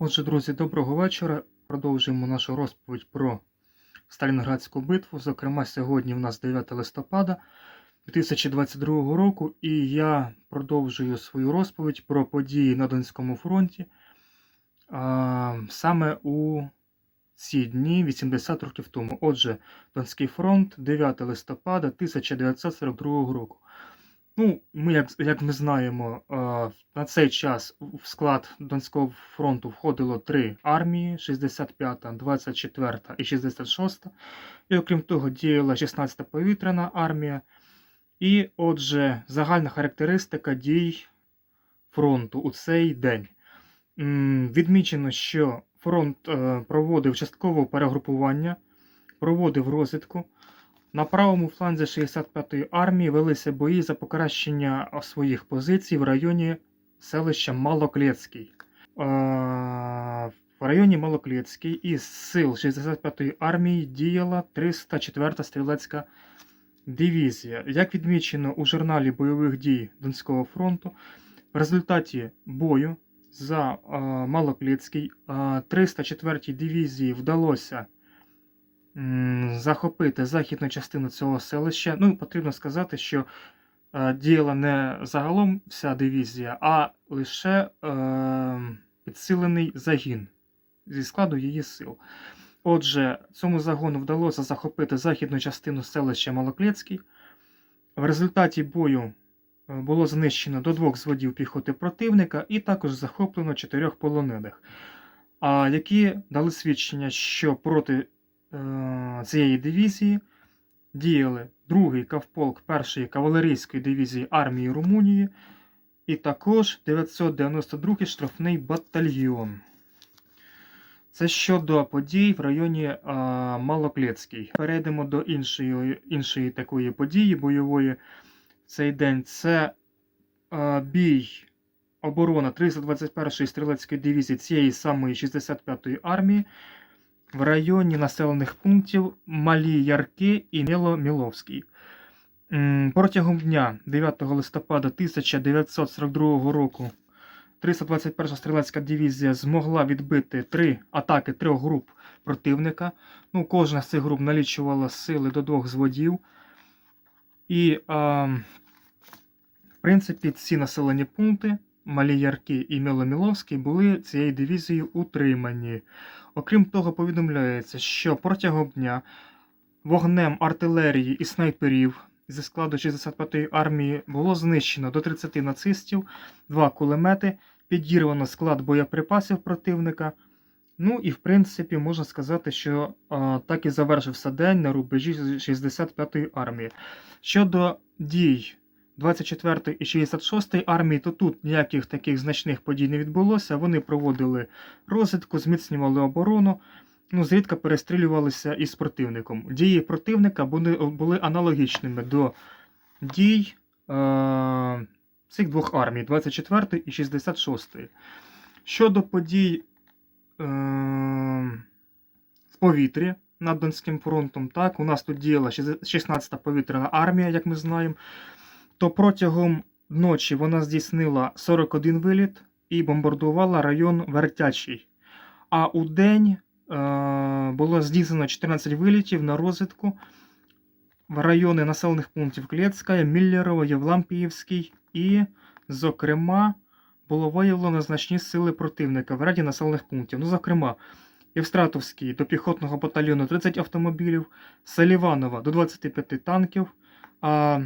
Отже, друзі, доброго вечора. Продовжуємо нашу розповідь про Сталінградську битву. Зокрема, сьогодні в нас 9 листопада 2022 року, і я продовжую свою розповідь про події на Донському фронті а, саме у ці дні 80 років тому. Отже, Донський фронт, 9 листопада 1942 року. Ну, ми, як, як ми знаємо, е, на цей час в склад Донського фронту входило три армії: 65-та, 24-та і 66-та. І окрім того, діяла 16-та повітряна армія. І отже, загальна характеристика дій фронту у цей день. Відмічено, що фронт е, проводив часткове перегрупування, проводив розвідку. На правому фланзі 65-ї армії велися бої за покращення своїх позицій в районі селища Малоклецький. В районі Малоклецький із сил 65-ї армії діяла 304-та стрілецька дивізія. Як відмічено у журналі бойових дій Донського фронту, в результаті бою за Малоклецький е, 304-й дивізії вдалося захопити західну частину цього селища. Ну, потрібно сказати, що е, діяла не загалом вся дивізія, а лише е, підсилений загін зі складу її сил. Отже, цьому загону вдалося захопити західну частину селища Малоклецький. В результаті бою е, було знищено до двох зводів піхоти противника і також захоплено чотирьох полонених, які дали свідчення, що проти цієї дивізії діяли другий кавполк першої кавалерійської дивізії армії Румунії і також 992-й штрафний батальйон. Це щодо подій в районі е, Малоклецький. Перейдемо до іншої, іншої такої події бойової цей день. Це е, бій оборона 321-ї стрілецької дивізії цієї самої 65-ї армії в районі населених пунктів Малі Ярки і Міло-Міловський. Протягом дня 9 листопада 1942 року 321 стрілецька дивізія змогла відбити три атаки трьох груп противника. Ну, кожна з цих груп налічувала сили до двох зводів. І, а, в принципі, ці населені пункти Малі Ярки і Міломіловський були цією дивізією утримані. Окрім того, повідомляється, що протягом дня вогнем артилерії і снайперів зі складу 65-ї армії було знищено до 30 нацистів, два кулемети, підірвано склад боєприпасів противника. Ну і в принципі можна сказати, що а, так і завершився день на рубежі 65-ї армії. Щодо дій 24 і 66 армії, то тут ніяких таких значних подій не відбулося. Вони проводили розвідку, зміцнювали оборону, ну, зрідка перестрілювалися із противником. Дії противника були, були аналогічними до дій е- цих двох армій 24 і 66. Щодо подій е- в повітрі над Донським фронтом, так, у нас тут діяла 16-та повітряна армія, як ми знаємо то протягом ночі вона здійснила 41 виліт і бомбардувала район Вертячий. А у день е, було здійснено 14 вилітів на розвідку в райони населених пунктів Клєцька, Міллєрово, Євлампіївський і, зокрема, було виявлено значні сили противника в ряді населених пунктів. Ну, зокрема, Євстратовський до піхотного батальйону 30 автомобілів, Саліванова до 25 танків. А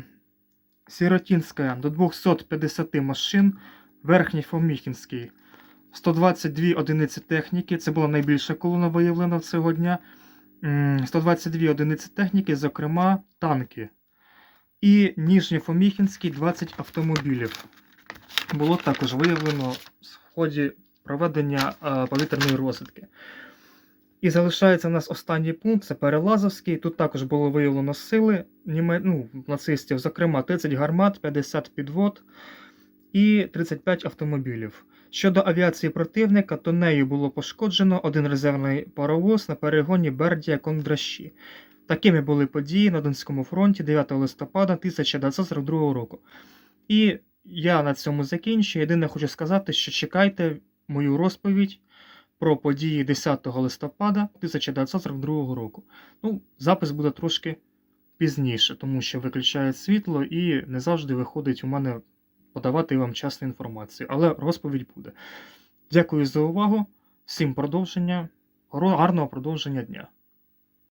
Сиротинська до 250 машин, Верхній Фоміхінський 122 одиниці техніки. Це була найбільша колона виявлена цього дня. 122 одиниці техніки, зокрема танки. І Ніжній Фоміхінський 20 автомобілів. Було також виявлено в ході проведення е, повітряної розвідки. І залишається у нас останній пункт це Перелазовський. Тут також було виявлено сили німе... ну, нацистів, зокрема 30 гармат, 50 підвод і 35 автомобілів. Щодо авіації противника, то нею було пошкоджено один резервний паровоз на перегоні Бердія Кондраші. Такими були події на Донському фронті 9 листопада 1942 року. І я на цьому закінчу. Єдине хочу сказати, що чекайте мою розповідь про події 10 листопада 1942 року. Ну, запис буде трошки пізніше, тому що виключають світло і не завжди виходить у мене подавати вам часну інформацію, але розповідь буде. Дякую за увагу. Всім продовження, гарного продовження дня.